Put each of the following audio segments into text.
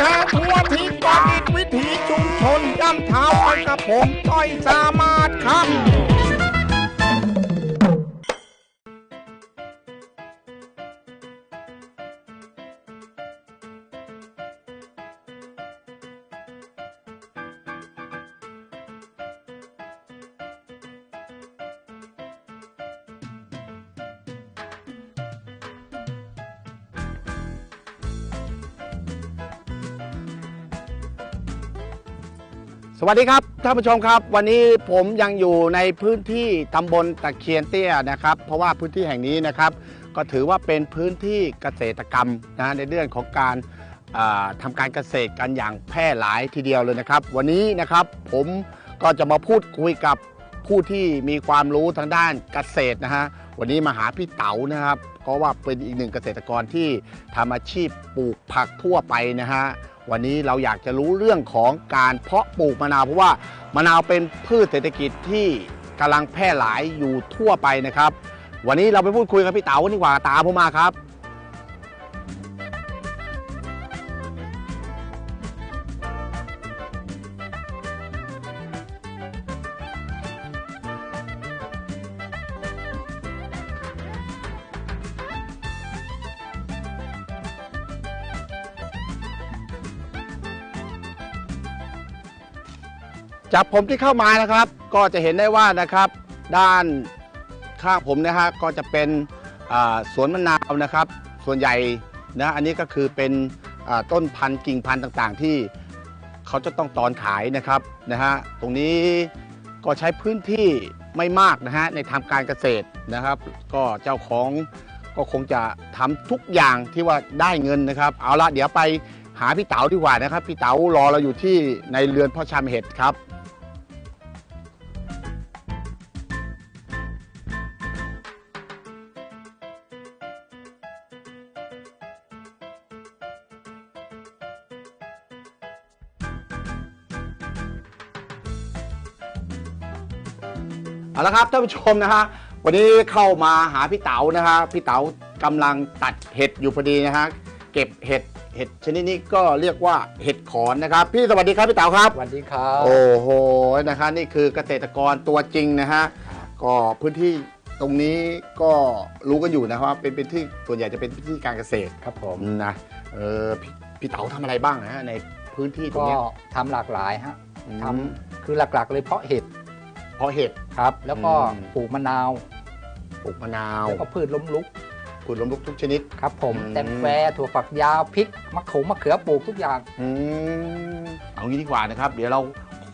ทางทัวทิศประดิษฐ์วิถีชุมชนย่ำเท้าไปกับผมต้อยสามารถคำ สวัสดีครับท่านผู้ชมครับ วันนี้ผมยังอยู่ในพื้นที่ตำบลตะเคียนเตี้ยนะครับ เพราะว่าพื้นที่แห่งนี้นะครับ ก็ถือว่าเป็นพื้นที่เกษตรกรรมนะในเรื่องของการอ่าทำการเกษตรกันอย่างแพร่หลายทีเดียวเลยนะครับ วันนี้นะครับผมก็จะมาพูดคุยกับผู้ที่มีความรู้ทางด้านเกษตรนะฮะวันนี้มาหาพี่เต๋านะครับก็ว่าเป็นอีกหนึ่งเกษตรกรที่ทำอาชีพปลูกผักทั่วไปนะฮะ วันนี้เราอยากจะรู้เรื่องของการเพาะปลูกมะนาวเพราะว่ามะนาวเป็นพืชเศรษฐกิจที่กำลังแพร่หลายอยู่ทั่วไปนะครับ วันนี้เราไปพูดคุยกับพี่เต๋ากันดีกว่าตามผมมาครับ จากผมที่เข้ามานะครับ ก็จะเห็นได้ว่านะครับ ด้านข้างผมนะฮะก็จะเป็นสวนมะนาวนะครับ ส่วนใหญ่นะอันนี้ก็คือเป็นต้นพันธุ์กิ่งพันธุ์ต่างๆ ที่เขาจะต้องตอนขายนะครับนะฮะตรงนี้ก็ใช้พื้นที่ไม่มากนะฮะในทำการเกษตรนะครับ ก็เจ้าของก็คงจะทำทุกอย่างที่ว่าได้เงินนะครับ เอาละเดี๋ยวไปหาพี่เต๋าดีกว่านะครับ พี่เต๋ารอเราอยู่ที่ในเรือนพ่อชามเห็ดครับ เอาละครับท่านผู้ชมนะฮะวันนี้เข้ามาหาพี่เต๋านะฮะพี่เต๋ากำลังตัดเห็ดอยู่พอดีนะฮะเก็บเห็ดเห็ดชนิดนี้ก็เรียกว่าเห็ดขอนนะครับ พี่สวัสดีครับพี่เต๋าครับ สวัสดีครับโอ้โหนะคะนี่คือเกษตรกรตัวจริงนะฮะก็พื้นที่ตรงนี้ก็รู้กันอยู่นะครับว่าเป็นเป็นที่ส่วนใหญ่จะเป็นพื้นที่การเกษตรครับผมนะเออพี่พี่เต๋าทำอะไรบ้างนะฮะในพื้นที่ตรงก็เนี้ยทำหลากหลายฮะอืมทำคือหลักๆ เลยเพาะเห็ด เพราะเห็ด ครับ แล้วก็อืม ปลูกมะนาวปลูกมะนาวแล้วก็พืชล้มลุกปลูกล้มลุกทุกชนิด ครับผมอืม แตงแฟถั่วฝักยาวพริกมะขงมะเขือปลูกทุกอย่าง อืมเอางี้ดีกว่านะครับ เดี๋ยวเรา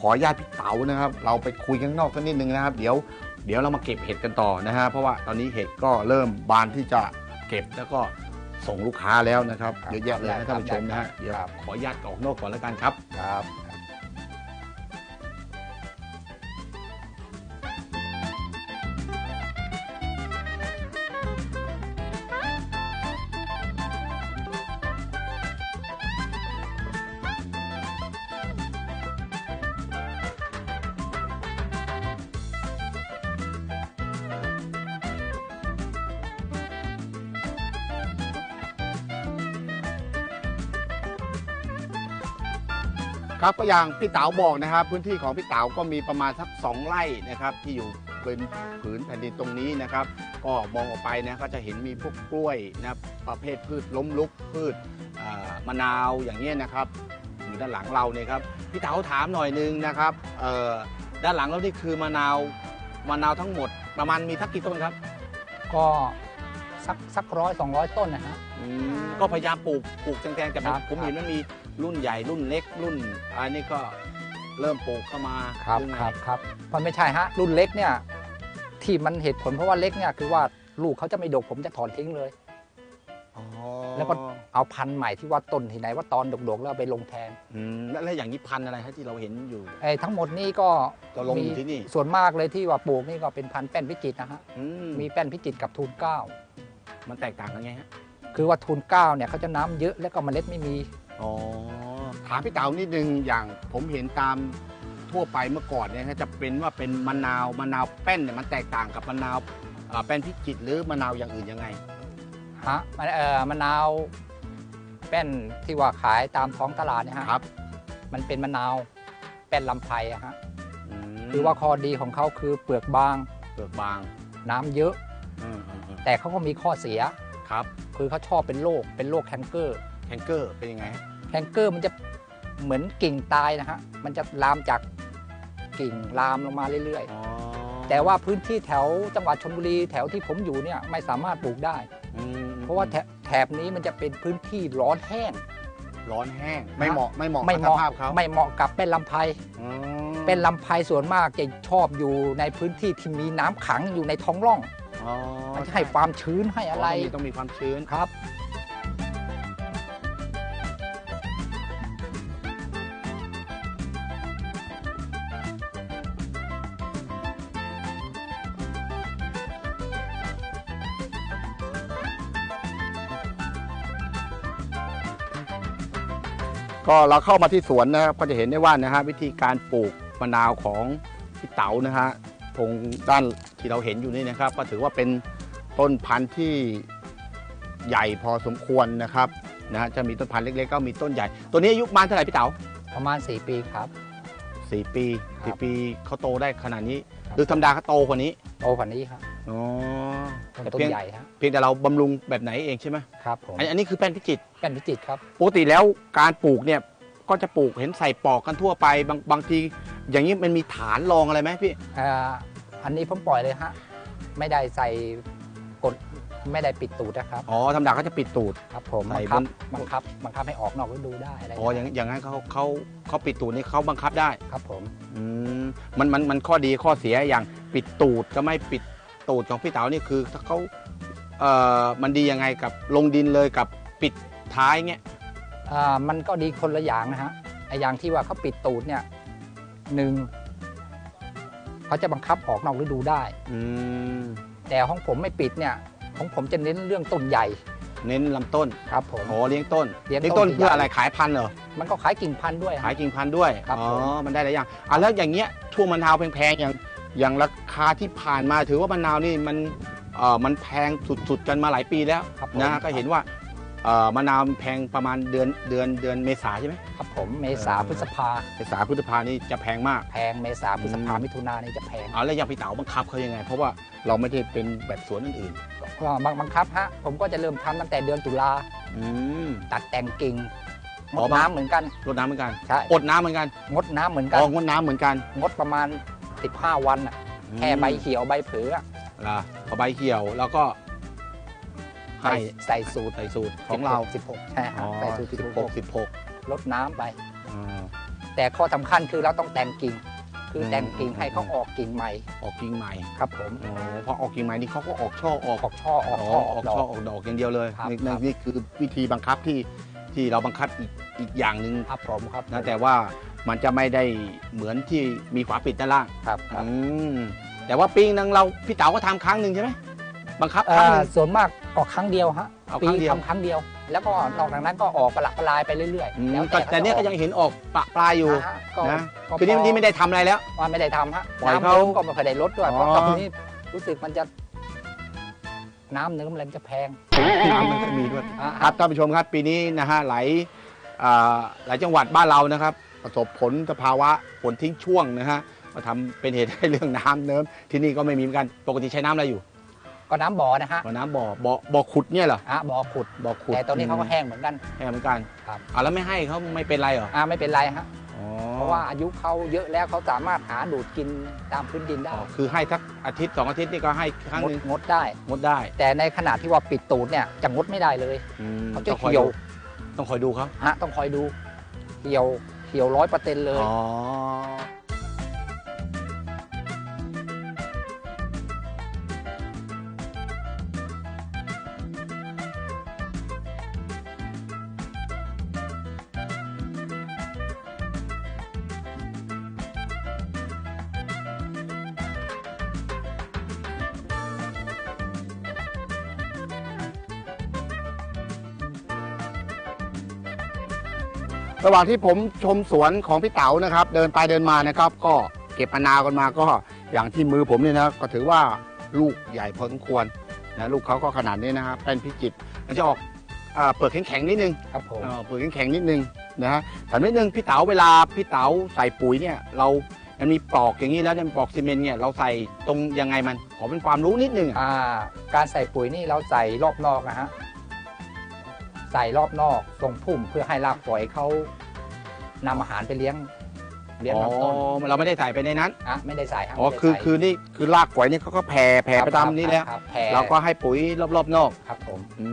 ขออนุญาตพี่เต๋านะครับ เราไปคุยข้างนอกสักนิดนึงนะครับ เดี๋ยวเดี๋ยวเรามาเก็บเห็ดกันต่อนะฮะเพราะว่าตอนนี้เห็ดก็เริ่มบานที่จะเก็บแล้วก็ส่งลูกค้าแล้วนะครับครับเยอะแยะเลยนะท่านผู้ชมนะฮะครับเดี๋ยวขออนุญาตออกนอกก่อนแล้วกันครับ ครับ ครับก็อย่างพี่เต๋าบอกนะครับ พื้นที่ของพี่เต๋าก็มีประมาณสักสองไร่นะครับ ที่อยู่เป็นผืนแผ่นดินตรงนี้นะครับ ก็มองออกไปนะก็จะเห็นมีพวกกล้วยนะครับประเภทพืชล้มลุกพืชอ่ามะนาวอย่างเงี้ยนะครับอยู่ด้านหลังเราเนี่ยครับพี่เต๋าถามหน่อยนึงนะครับเอ่อด้านหลังเรานี่คือมะนาวมะนาวทั้งหมด ประมาณมีทักกี่ต้นครับ ก็สักสักร้อยสองร้อยต้นนะฮะอืมก็พยายามปลูกปลูกแซงๆแต่ครับผมเห็นมันมี รุ่นใหญ่รุ่นเล็กรุ่นอันนี้ก็เริ่มปลูกเข้ามาครับหอไงครับครับมันไม่ใช่ฮะ รุ่นเล็กเนี่ย ที่มันเหตุผลเพราะว่าเล็กเนี่ยคือว่าลูกเขาจะไม่ดกผมจะถอนทิ้งเลยอ๋อแล้วก็เอาพันธุ์ใหม่ที่ว่าต้นที่ไหนว่าตอนดกๆแล้วเอาไปลงแทนอืมแล้วแล้วอย่างนี้พันธุ์อะไรฮะที่เราเห็นอยู่ไอ้ทั้งหมดนี่ก็ก็ลงอยู่ที่นี่ส่วนมากเลยที่ว่าปลูกนี่ก็เป็นพันธุ์แป้นพิจิตรนะฮะอืมมีแป้นพิจิตรกับทูนเกล้ามันแตกต่างกันไงฮะคือว่าทูนเกล้าเนี่ยเขาจะน้ำเยอะแล้วก็เมล็ดไม่มี อ๋อถามพี่เต๋านิดนึงอย่างผมเห็นตามทั่วไปเมื่อก่อนเนี่ยฮะจะเป็นว่าเป็นมะนาวมะนาวแป้นเนี่ยมันแตกต่างกับมะนาวอ่าแป้นพิจิตรหรือมะนาวอย่างอื่นยังไง ฮะมันเอ่อมะนาวแป้นที่ว่าขายตามท้องตลาดเนี่ยฮะครับ มันเป็นมะนาวแป้นลำไพรอะฮะมคือว่าข้อดีของเขาคือเปลือกบางเปลือกบางน้ำเยอะ อืมอืมอืมแต่เขาก็มีข้อเสีย ครับ คือเขาชอบเป็นโรคเป็นโรคแคนเกอร์ แคนเกอร์เป็นยังไงฮะแคนเกอร์มันจะเหมือนกิ่งตายนะฮะ มันจะลามจากกิ่งลามลงมาเรื่อย อ๋อๆ แต่ว่าพื้นที่แถวจังหวัดชลบุรีแถวที่ผมอยู่เนี่ยไม่สามารถปลูกได้ อืมเพราะว่าแถแถบนี้มันจะเป็นพื้นที่ร้อนแห้ง ร้อนแห้ง ไม่เหมาะไม่เหมาะไม่กับเหสมาะภาพเขาไม่เหมาะกับเป็นลำไพรอืมเป็นลำไพรส่วนมากจะชอบอยู่ในพื้นที่ที่มีน้ำขังอยู่ในท้องร่อง อ๋อมันจะให้ความชื้นให้อะไร ต้องมีต้องมีความชื้น ครับ ก็เราเข้ามาที่สวนนะครับก็จะเห็นได้ว่านะฮะวิธีการปลูกมะนาวของพี่เต๋านะฮะตรงด้านที่เราเห็นอยู่นี่นะครับ ก็ถือว่าเป็นต้นพันธุ์ที่ใหญ่พอสมควรนะครับนะฮะจะมีต้นพันธุ์เล็กๆก็มีต้นใหญ่ ตัวนี้อายุประมาณเท่าไหร่พี่เต๋าประมาณ 4 ปีครับสี่ปีครับสี่ปีเขาโตได้ขนาดนี้ครับหรือธรรมดาเขาโตกว่านี้ โตกว่านี้ครับ อ๋อต้นแต่ต้นเพียงใหญ่ฮะเพียงแต่เราบำรุงแบบไหนเองใช่ไหมครับผมอันอันนี้คือแป้นพิจิตรเป็นวิจิตรครับ ปกติแล้วการปลูกเนี่ยก็จะปลูกเห็นใส่ปอกกันทั่วไปบางบางที อย่างนี้มันมีฐานรองอะไรไหมพี่ อ่าอันนี้ผมปล่อยเลยฮะ ไม่ได้ใส่กดไม่ได้ปิดตูดนะครับ อ๋อธรรมดาเขาจะปิดตูด ครับผมใส่บังคับบนบังคับบังคับให้ออกนอกฤดูได้อะไรอ๋ออย่างอย่างนั้นเขาเขาเขาปิดตูดนี่เขาบังคับได้ ครับผม อืมมันมันมันข้อดีข้อเสียอย่างปิดตูดก็ไม่ปิด ตูดของพี่เต๋านี่คือถ้าเขาเอ่อมันดียังไงกับลงดินเลยกับปิดท้ายเงี้ยอ่ามันก็ดีคนละอย่างนะฮะไออย่างที่ว่าเขาปิดตูดเนี่ยหนึ่งเขาจะบังคับออกนอกฤดูได้ อืมแต่ของผมไม่ปิดเนี่ย ของผมจะเน้นเรื่องต้นใหญ่เน้นลำต้นครับผมอ๋อเลี้ยงต้นเลี้ยงต้นต้นเพื่อใหญ่อะไรขายพันธุ์เหรอมันก็ขายกิ่งพันธุ์ด้วยฮะ ขายกิ่งพันธุ์ด้วยครับอ๋อผม มันได้หลายอย่างอะแล้วอย่างเงี้ยช่วงมะนาวแพงๆอย่าง อย่างราคาที่ผ่านมาถือว่ามะนาวนี่มันเอ่อมันแพงสุดๆกันมาหลายปีแล้วครับผมนะก็เห็นว่าเอ่อมะนาวแพงประมาณเดือนเดือนเดือนเมษาใช่ไหม ครับผมเมษาเออ พฤษภาเมษาพฤษภานี่จะแพงมาก แพงเมษาพฤษภาอืม มิถุนานี่จะแพงเอาแล้วอย่างพี่เต๋าบังคับเขายังไง เพราะว่าเราไม่ได้เป็นแบบสวนอื่นก็บังบังคับฮะผมก็จะเริ่มทำตั้งแต่เดือนตุลาๆอืม ตัดแต่งกิ่งอ๋งอดน้ำเหมือนกันรดน้ำเหมือนกัน ใช่อดน้ำเหมือนกันงดน้ำเหมือนกัอ๋นองดน้ำเหมือนกัน งดประมาณ 15 วันน่ะแค่ใบเขียวใบเผืออะล่ะเอาใบเขียวแล้วก็ให้ใส่สูตรใส่สูตรของเรา16 ใช่ฮะใส่สูตรสิบหกสิบหก16ลดน้ำไปอ่าแต่ข้อสำคัญคือเราต้องแต่งกิ่ง คืออมแต่งกิ่งให้เขาออกกิ่งใหม่ออกกิ่งใหม่ครับผม อ๋อพอออกกิ่งใหม่นี่เขาก็ออกช่อออกออกช่อออกอ๋อช่อออออกกดอช่อกออกดอกอย่างเดียวเลยครับนี่ครับนี่คือวิธีบังคับที่ที่เราบังคับอีกอีกอย่างหนึ่งครับผมครับนะแต่ว่า มันจะไม่ได้เหมือนที่มีฝาปิดด้านล่างครับครับอืมแต่ว่าปีนึงเราพี่เต๋าก็ทำครั้งหนึ่งใช่ไหมบังคับคเอ่รั้งหอนึ่ง ส่วนมากออกครั้งเดียวฮะเอาปีครั้งเดียว ทำครั้งเดียว แล้วก็นอกจากนั้นก็ออกประหลาดประลายไปเรื่อยอืมๆ แล้วแต่แต่เนี่ยก็ยังเห็นออกปะปลายอยู่นะฮะก็นะก็คือนี่นี่ไม่ได้ทำอะไรแล้ว ว่าไม่ได้ทำฮะปล่อยน้ำเขาเนิ้มก็ไม่เคอยได้ลดด้วย เพราะอ๋อ ตอนนี้รู้สึกมันจะ น้ำเนิ้มอะไรมันจะแพงน้ำมันก็มีด้วย อะ ครับท่านผู้ชมครับปีนี้นะฮะหลายอ่าหลายจังหวัดบ้านเรานะครับ ประสบผลสภาวะฝนทิ้งช่วงนะฮะมาทำเป็นเหตุให้เรื่องน้ำเนิ้มที่นี่ก็ไม่มีเหมือนกันปกติใช้น้ำอะไรอยู่ก็น้ำบ่อนะฮะบ่อน้ำบ่อบ่อบ่อขุดเนี่ยเหรออะบ่อขุดบ่อขุดแต่ตอนนี้เขาก็แห้งเหมือนกัน แห้งเหมือนกันครับ อ่าแล้วไม่ให้เขาไม่เป็นไรเหรออ่าไม่เป็นไรฮะอ๋อเพราะว่าอายุเขาเยอะแล้วเขาสามารถหาดูดกินตามพื้นดินได้อ๋อคือให้สักอาทิตย์สองอาทิตย์นี่ก็ให้ครั้งงหดนึ่งงดได้ งดได้แต่ในขณะที่ว่าปิดตูดเนี่ยจะงดไม่ได้เลย อืมเขาจะต้องคอยเหี่ยวดูต้องคอยดูเขาฮะต้องคอยดูเหี่ยว เขียวร้อยเปอร์เซ็นต์เลยอ๋อ ระหว่างที่ผมชมสวนของพี่เต๋านะครับ เดินไปเดินมานะครับ ก็เก็บมะนาวกันมาก็อย่างที่มือผมเนี่ยนะก็ถือว่าลูกใหญ่พอสมควรนะลูกเขาก็ขนาดนี้นะครับเป็นพิจิตรมันจะออกอ่าเปลือกแข็งๆนิดนึงครับผมเอ่อเปลือกแข็งๆนิดนึงนะฮะถามนิดนึงพี่เต๋าเวลาพี่เต๋าใส่ปุ๋ยเนี่ยเรามันมีปลอกอย่างนี้แล้วเนี่ยปลอกซีเมนต์เนี่ยเราใส่ตรงยังไงมันขอเป็นความรู้นิดนึงอะอ่าการใส่ปุ๋ยนี่เราใส่รอบนอกนะฮะใส่รอบนอกตรงพุ่มเพื่อให้รากฝอยเขานำอาหารไปเลี้ยงเลี้ยงอ๋อลำต้นเราไม่ได้ใส่ไปในนั้นอะไม่ได้ใส่ฮะอ๋อไม่ได้คือใส่คือนี่คือรากฝอยนี่เขาก็แผ่แผ่ครับไปตามครับนี้แล้ว ครับแผ่เราก็ให้ปุ๋ยรอบๆนอกครับผมอื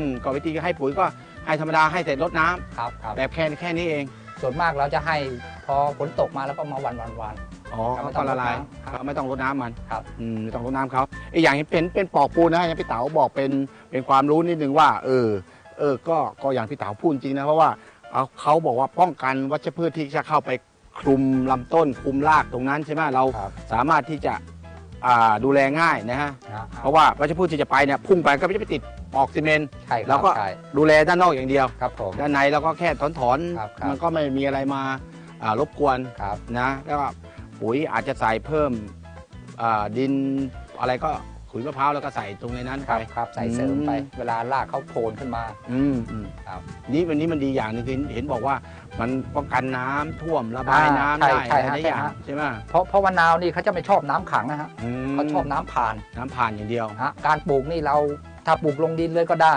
มก็วิธีให้ปุ๋ยก็ให้ธรรมดาให้เสร็จรดน้ำครับครับแบบแค่แค่นี้เองส่วนมากเราจะให้พอฝนตกมาแล้วก็มาวันวันวัน อ๋อครับเขาก็ละลายครับเราไม่ต้องรดน้ำมันครับ อืมไม่ต้องรดน้ำเขาไอ้อย่างนี้เป็นเป็นปอกปูนนะอย่างพี่เต๋าบอกเป็นเป็นความรู้นิดนึงว่าเออเออก็ก็อย่างพี่เต๋าพูดจริงนะเพราะว่าเอาเขาบอกว่าป้องกันวัชพืชที่จะเข้าไปคลุมลำต้นคลุมรากตรงนั้นใช่ไหมเราครับสามารถที่จะอ่าดูแลง่ายนะฮะนะเพราะว่าวัชพืชที่จะไปเนี่ยพุ่งไปก็ไม่จะไปติดปอกซีเมนต์ใช่คแล้รัวบก็ใช่ดูแลด้านนอกอย่างเดียวครับผมด้านในเราก็แค่ถอนถอนๆครับครับมันก็ไม่มีอะไรมาอ่ารบกวนครับนะแล้วก็ปุ๋ยอาจจะใส่เพิ่มอ่าดินอะไรก็ ขุยมะพร้าวแล้วก็ใส่ตรงในนั้นคไป รับครับใส่เสริมไปเวลารากเขาโผล่ขึ้นมา อืมอืมครับ นี่วันนี้มันดีอย่างหนึงคือเห็นบอกว่ามันป้องกันน้ำท่วมระบายน้ำอ่าได้ใช่อะไรใช่ได้อย่างฮะ ใช่ไหมเพราะเพราะมะนาวนี่เขาจะไม่ชอบน้ำขังนะฮะมเขาชอบน้ำผ่านน้ำผ่านอย่างเดียว ฮะการปลูกนี่เราถ้าปลูกลงดินเลยก็ได้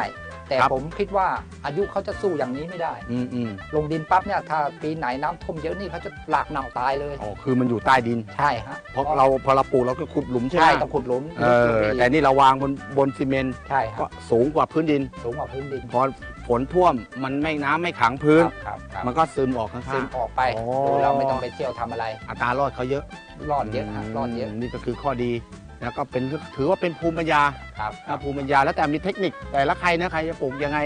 แต่ครับ ผมคิดว่าอายุเขาจะสู้อย่างนี้ไม่ได้ อืมอืมลงดินปั๊บเนี่ยถ้าปีไหนน้ำท่วมเยอะนี่เขาจะหลากเน่าตายเลย อ๋อคือมันอยู่ใต้ดินใช่ฮะเพราะเราพอเราปลูกเราก็ขุดหลุมใช่ไหมใช่ต้องขุดหลุมเอลึกลงอไปอีกแต่นี่เราวางบนบนซีเมนต์ใช่คก็รับสูงกว่าพื้นดิน สูงกว่าพื้นดินพอฝนท่วมมันไม่น้ำไม่ขังพื้น ครับครับมันก็ซึมออกข้างๆ ซึมออกไปอ๋อโดยเราไม่ต้องไปเที่ยวทำอะไร อัตรารอดเขาเยอะรอดเยอะฮะรอดเยอะนี่ก็คือข้อดี แล้วก็เป็นถือว่าเป็นภูมิปัญญาครับ นะภูมิปัญญาแล้วแต่มีเทคนิคแต่ละใครนะใครจะปลูกยังไง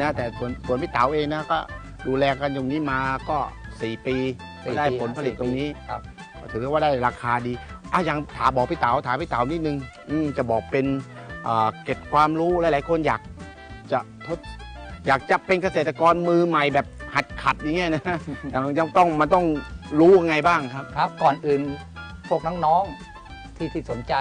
นะแต่ส่วนส่วนพี่เต๋าเองนะก็ดูแลกันอย่างนี้มาก็ 4 ปีก็ได้ผลผลิตตรงนี้ ครับก็ถือว่าได้ราคาดีอะอย่างถามบอกพี่เต๋าถามพี่เต๋านิดนึงอืมจะบอกเป็นเอ่อเก็บความรู้หลายๆคนอยากจะทดอยากจะเป็นเกษตรกรมือใหม่แบบหัดขัดอย่างเงี้ยนะมันจะต้องมันต้องรู้ยังไงบ้างครับ ครับก่อนอื่นพวกน้องๆ ที่ที่สนใจ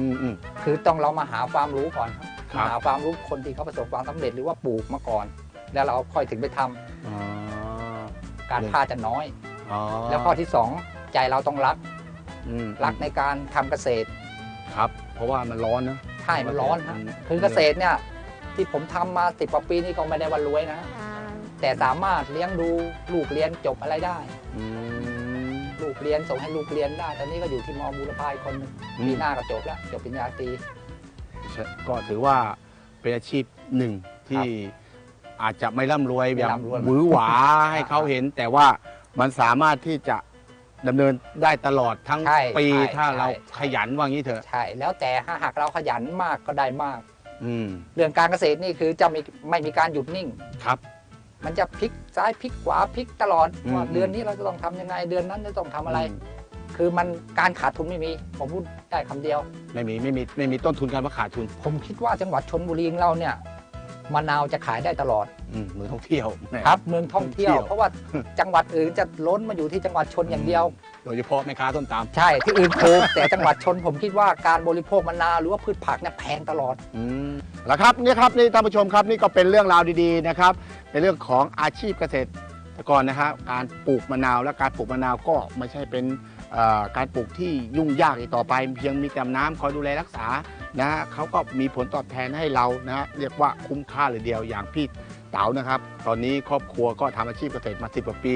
อืมอืม คือต้องเรามาหาความรู้ก่อนครับครับ มาหาความรู้คนที่เขาประสบความสำเร็จหรือว่าปลูกมาก่อน แล้วเราค่อยถึงไปทำอ๋อการเลยพลาดจะน้อย อ๋อแล้วข้อที่สองใจเราต้องรักอืมรักในการทำเกษตรครับ เพราะว่ามันร้อนนะใช่มันร้อนฮะมคือเกษตรเนี่ยที่ผมทำมาสิบกว่าปีนี่ก็ไม่ได้วันรวยนะ แต่สามารถเลี้ยงดูลูกเรียนจบอะไรได้ อืมลูก เรียนส่งให้ลูกเรียนได้ ตอนนี้ก็อยู่ที่มอบูรพายคนหนึงอืม ปีหน้าก็จบแล้วจบปริญญาตรี ก็ถือว่าเป็นอาชีพหนึ่งที่อาจจะไม่ร่ำรวยแบบหวือหวาให้เขาเห็น แต่ว่ามันสามารถที่จะดำเนินได้ตลอดทั้งใช่ปีใช่ถ้าเราใช่ ขยันว่างี้เถอะ ใช่ แล้วแต่ถ้าหากเราขยันมากก็ได้มาก อืมเรื่องการเกษตรนี่คือจะไม่ไม่มีการหยุดนิ่ง ครับ มันจะพลิกซ้ายพลิกขวาพลิกตลอดอืมว่าเดือนนี้เราจะต้องทำยังไงเดือนนั้นจะต้องทำอะไร คือมันการขาดทุนไม่มี ผมพูดได้คำเดียว ไม่มีไม่มีไม่มีต้นทุนการว่าขาดทุน ผมคิดว่าจังหวัดชนบุรีของเราเนี่ย มะนาวจะขายได้ตลอดอืมมือท่องเที่ยวแหมครับเมืองท่องเที่ยวท่องเที่ยว เพราะว่าจังหวัดอื่นจะล้นมาอยู่ที่จังหวัดชนอย่างเดียว โดยเฉพาะแม่ค้าต้นตาลใช่ที่อื่นถูกแต่จังหวัดชนผมคิดว่าการบริโภคมะนาวหรือว่าพืชผักเนี่ยแพงตลอดอืมแล้วครับนี่ครับนี่ท่านผู้ชมครับนี่ก็เป็นเรื่องราวดีๆนะครับในเรื่องของอาชีพเกษตรกรนะครับการปลูกมะนาวและการปลูกมะนาวก็ไม่ใช่เป็นเอ่อการปลูกที่ยุ่งยากอีกต่อไป เพียงมีแต่น้ำคอยดูแลรักษา นะฮะเขาก็มีผลตอบแทนให้เรานะฮะเรียกว่าคุ้มค่าเลยเดียวอย่างพี่เต๋านะครับ ตอนนี้ครอบครัวก็ทำอาชีพเกษตรมาสิบกว่าปี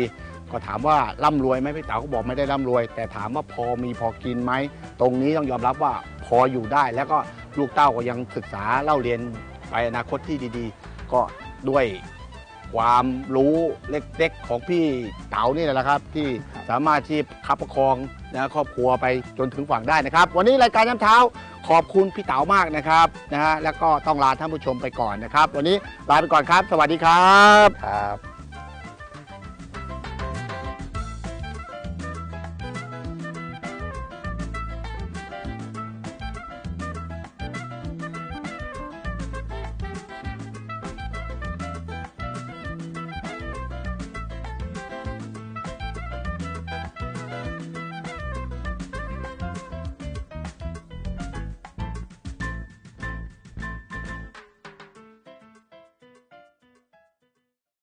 ก็ถามว่าร่ำรวยไหมพี่เต๋าก็บอกไม่ได้ร่ำรวย แต่ถามว่าพอมีพอกินไหมตรงนี้ต้องยอมรับว่าพออยู่ได้ แล้วก็ลูกเต้าก็ยังศึกษาเล่าเรียนไปอนาคตที่ดีๆ ก็ด้วยความรู้เล็กๆของพี่เต๋านี่แหละครับ ที่สามารถที่คับประคองนะครอบครัวไปจนถึงฝั่งได้นะครับ วันนี้รายการน้ำเท้า ขอบคุณพี่เต๋ามากนะครับนะฮะแล้วก็ต้องลาท่านผู้ชมไปก่อนนะครับ วันนี้ลาไปก่อนครับ สวัสดีครับ ครับ